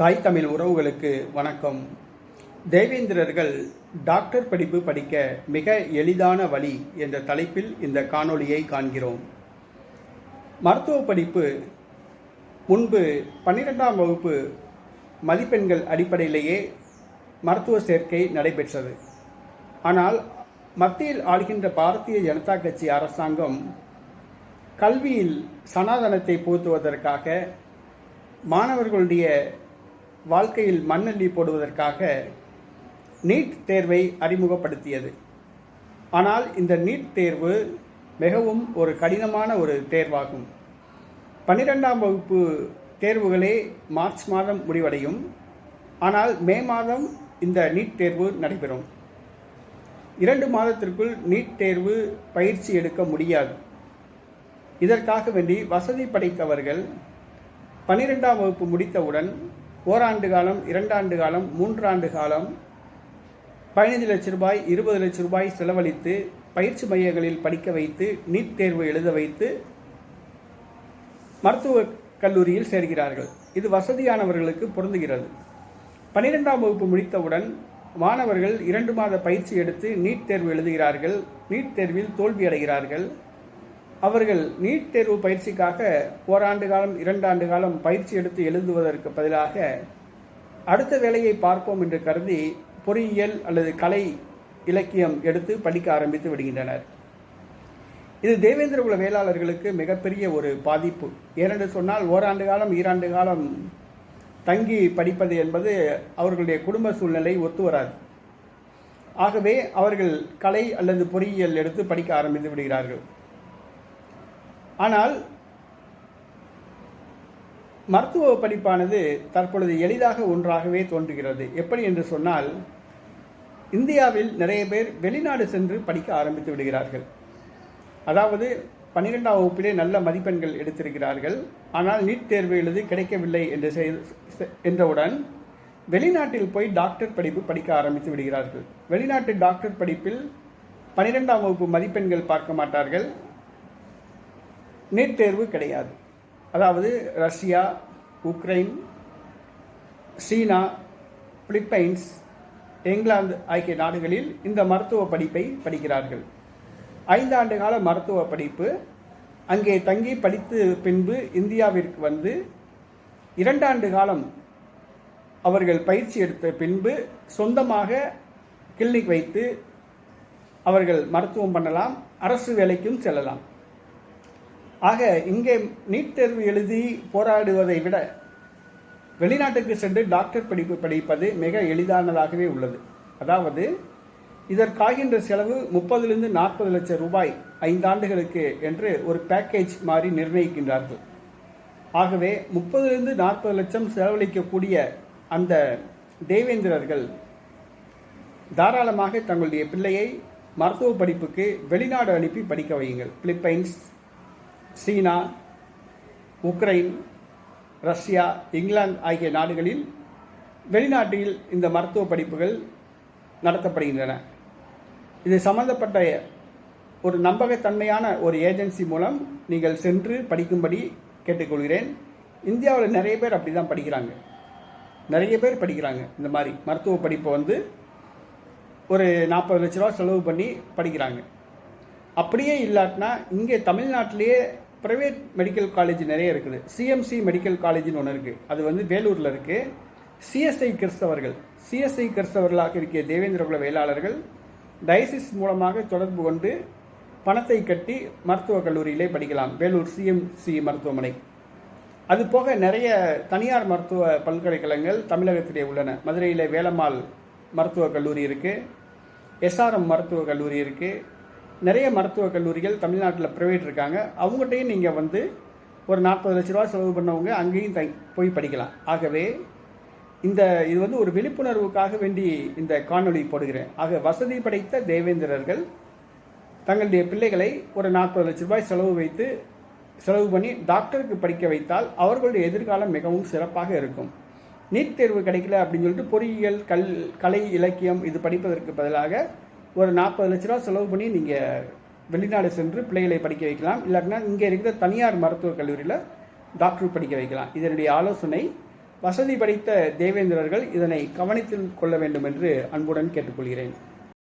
தாய் தமிழ் உறவுகளுக்கு வணக்கம். தேவேந்திரர்கள் டாக்டர் படிப்பு படிக்க மிக எளிதான வழி என்ற தலைப்பில் இந்த காணொளியை காண்கிறோம். மருத்துவ படிப்பு முன்பு பன்னிரெண்டாம் வகுப்பு மதிப்பெண்கள் அடிப்படையிலேயே மருத்துவ சேர்க்கை நடைபெற்றது. ஆனால் மத்தியில் ஆளுகின்ற பாரதிய ஜனதா கட்சி அரசாங்கம் கல்வியில் சனாதனத்தை போத்துவதற்காக மாணவர்களுடைய வாழ்க்கையில் மண்ணள்ளி போடுவதற்காக நீட் தேர்வை அறிமுகப்படுத்தியது. ஆனால் இந்த நீட் தேர்வு மிகவும் ஒரு கடினமான ஒரு தேர்வாகும். பன்னிரெண்டாம் வகுப்பு தேர்வுகளே மார்ச் மாதம் முடிவடையும். ஆனால் மே மாதம் இந்த நீட் தேர்வு நடைபெறும். இரண்டு மாதத்திற்குள் நீட் தேர்வு பயிற்சி எடுக்க முடியாது. இதற்காக வேண்டி வசதி படைத்தவர்கள் பன்னிரெண்டாம் வகுப்பு முடித்தவுடன் ஓராண்டு காலம் இரண்டாண்டு காலம் மூன்றாண்டு காலம் பதினைந்து லட்ச ரூபாய் இருபது லட்ச ரூபாய் செலவழித்து பயிற்சி மையங்களில் படிக்க வைத்து நீட் தேர்வு எழுத வைத்து மருத்துவக் கல்லூரியில் சேர்கிறார்கள். இது வசதியானவர்களுக்கு பொருந்துகிறது. பனிரெண்டாம் வகுப்பு முடித்தவுடன் மாணவர்கள் இரண்டு மாத பயிற்சி எடுத்து நீட் தேர்வு எழுதுகிறார்கள். நீட் தேர்வில் தோல்வியடைகிறார்கள். அவர்கள் நீட் தேர்வு பயிற்சிக்காக ஓராண்டு காலம் இரண்டாண்டு காலம் பயிற்சி எடுத்து எழுதுவதற்கு பதிலாக அடுத்த வேலையை பார்ப்போம் என்று கருதி பொறியியல் அல்லது கலை இலக்கியம் எடுத்து படிக்க ஆரம்பித்து விடுகின்றனர். இது தேவேந்திர குல வேளாளர்களுக்கு மிகப்பெரிய ஒரு பாதிப்பு. ஏனென்று சொன்னால் ஓராண்டு காலம் ஈராண்டு காலம் தங்கி படிப்பது என்பது அவர்களுடைய குடும்ப சூழ்நிலை ஒத்து வராது. ஆகவே அவர்கள் கலை அல்லது பொறியியல் எடுத்து படிக்க ஆரம்பித்து விடுகிறார்கள். ஆனால் மருத்துவ படிப்பானது தற்பொழுது எளிதாக ஒன்றாகவே தோன்றுகிறது. எப்படி என்று சொன்னால் இந்தியாவில் நிறைய பேர் வெளிநாடு சென்று படிக்க ஆரம்பித்து விடுகிறார்கள். அதாவது பன்னிரெண்டாம் வகுப்பிலே நல்ல மதிப்பெண்கள் எடுத்திருக்கிறார்கள். ஆனால் நீட் தேர்வு எழுதி கிடைக்கவில்லை என்று செய்- என்றவுடன் வெளிநாட்டில் போய் டாக்டர் படிப்பு படிக்க ஆரம்பித்து விடுகிறார்கள். வெளிநாட்டு டாக்டர் படிப்பில் பன்னிரெண்டாம் வகுப்பு மதிப்பெண்கள் பார்க்க மாட்டார்கள். நீட் தேர்வு கிடையாது. அதாவது ரஷ்யா உக்ரைன் சீனா பிலிப்பைன்ஸ் இங்கிலாந்து ஆகிய நாடுகளில் இந்த மருத்துவ படிப்பை படிக்கிறார்கள். ஐந்தாண்டு கால மருத்துவ படிப்பு அங்கே தங்கி படித்து பின்பு இந்தியாவிற்கு வந்து இரண்டாண்டு காலம் அவர்கள் பயிற்சி எடுத்த பின்பு சொந்தமாக கிளினிக் வைத்து அவர்கள் மருத்துவம் பண்ணலாம் அரசு வேலைக்கும் செல்லலாம். ஆக இங்கே நீட் தேர்வு எழுதி போராடுவதை விட வெளிநாட்டுக்கு சென்று டாக்டர் படிப்பு படிப்பது மிக எளிதானதாகவே உள்ளது. அதாவது இதற்காகின்ற செலவு முப்பதிலிருந்து நாற்பது லட்சம் ரூபாய் ஐந்தாண்டுகளுக்கு என்று ஒரு பேக்கேஜ் மாதிரி நிர்ணயிக்கின்றார்கள். ஆகவே முப்பதிலிருந்து நாற்பது லட்சம் செலவழிக்கக்கூடிய அந்த தேவேந்திரர்கள் தாராளமாக தங்களுடைய பிள்ளையை மருத்துவ படிப்புக்கு வெளிநாடு அனுப்பி படிக்க வையுங்கள். பிலிப்பைன்ஸ் சீனா உக்ரைன் ரஷ்யா இங்கிலாந்து ஆகிய நாடுகளில் வெளிநாட்டில் இந்த மருத்துவ படிப்புகள் நடத்தப்படுகின்றன. இது சம்பந்தப்பட்ட ஒரு நம்பகத்தன்மையான ஒரு ஏஜென்சி மூலம் நீங்கள் சென்று படிக்கும்படி கேட்டுக்கொள்கிறேன். இந்தியாவில் நிறைய பேர் அப்படி தான் படிக்கிறாங்க. நிறைய பேர் படிக்கிறாங்க இந்த மாதிரி மருத்துவ படிப்பை வந்து ஒரு நாற்பது லட்ச ரூபா செலவு பண்ணி படிக்கிறாங்க. அப்படியே இல்லாட்டினா இங்கே தமிழ்நாட்டிலேயே ப்ரைவேட் மெடிக்கல் காலேஜ் நிறைய இருக்குது. சிஎம்சி மெடிக்கல் காலேஜ்னு ஒன்று இருக்குது அது வந்து வேலூரில் இருக்குது சிஎஸ்ஐ கிறிஸ்தவர்கள். சிஎஸ்ஐ கிறிஸ்தவர்களாக இருக்கிய தேவேந்திரகுல வேளாளர்கள் டயசிஸ் மூலமாக தொடர்பு கொண்டு பணத்தை கட்டி மருத்துவக் கல்லூரியிலே படிக்கலாம். வேலூர் சிஎம்சி மருத்துவமனை. அது போக நிறைய தனியார் மருத்துவ பல்கலைக்கழகங்கள் தமிழகத்திலே உள்ளன. மதுரையில் வேலம்மாள் மருத்துவக் கல்லூரி இருக்குது எஸ்ஆர்எம் மருத்துவக் கல்லூரி இருக்குது நிறைய மருத்துவக் கல்லூரிகள் தமிழ்நாட்டில் ப்ரைவேட் இருக்காங்க. அவங்ககிட்டையும் நீங்கள் வந்து ஒரு நாற்பது லட்ச ரூபா செலவு பண்ணவங்க அங்கேயும் தை போய் படிக்கலாம். ஆகவே இந்த இது வந்து ஒரு விழிப்புணர்வுக்காக வேண்டி இந்த காணொளி போடுகிறேன். ஆக வசதி படைத்த தேவேந்திரர்கள் தங்களுடைய பிள்ளைகளை ஒரு நாற்பது லட்ச ரூபாய் செலவு வைத்து செலவு பண்ணி டாக்டருக்கு படிக்க வைத்தால் அவர்களுடைய எதிர்காலம் மிகவும் சிறப்பாக இருக்கும். நீட் தேர்வு கிடைக்கல அப்படின்னு சொல்லிட்டு பொறியியல் கல் கலை இலக்கியம் இது படிப்பதற்கு பதிலாக ஒரு நாற்பது லட்ச ரூபா செலவு பண்ணி நீங்கள் வெளிநாடு சென்று பிள்ளைகளை படிக்க வைக்கலாம். இல்லாட்டினா இங்கே இருக்கிற தனியார் மருத்துவக் கல்லூரியில் டாக்டர் படிக்க வைக்கலாம். இதனுடைய ஆலோசனை வசதி படைத்த தேவேந்திரர்கள் இதனை கவனித்தில் கொள்ள வேண்டும் என்று அன்புடன் கேட்டுக்கொள்கிறேன்.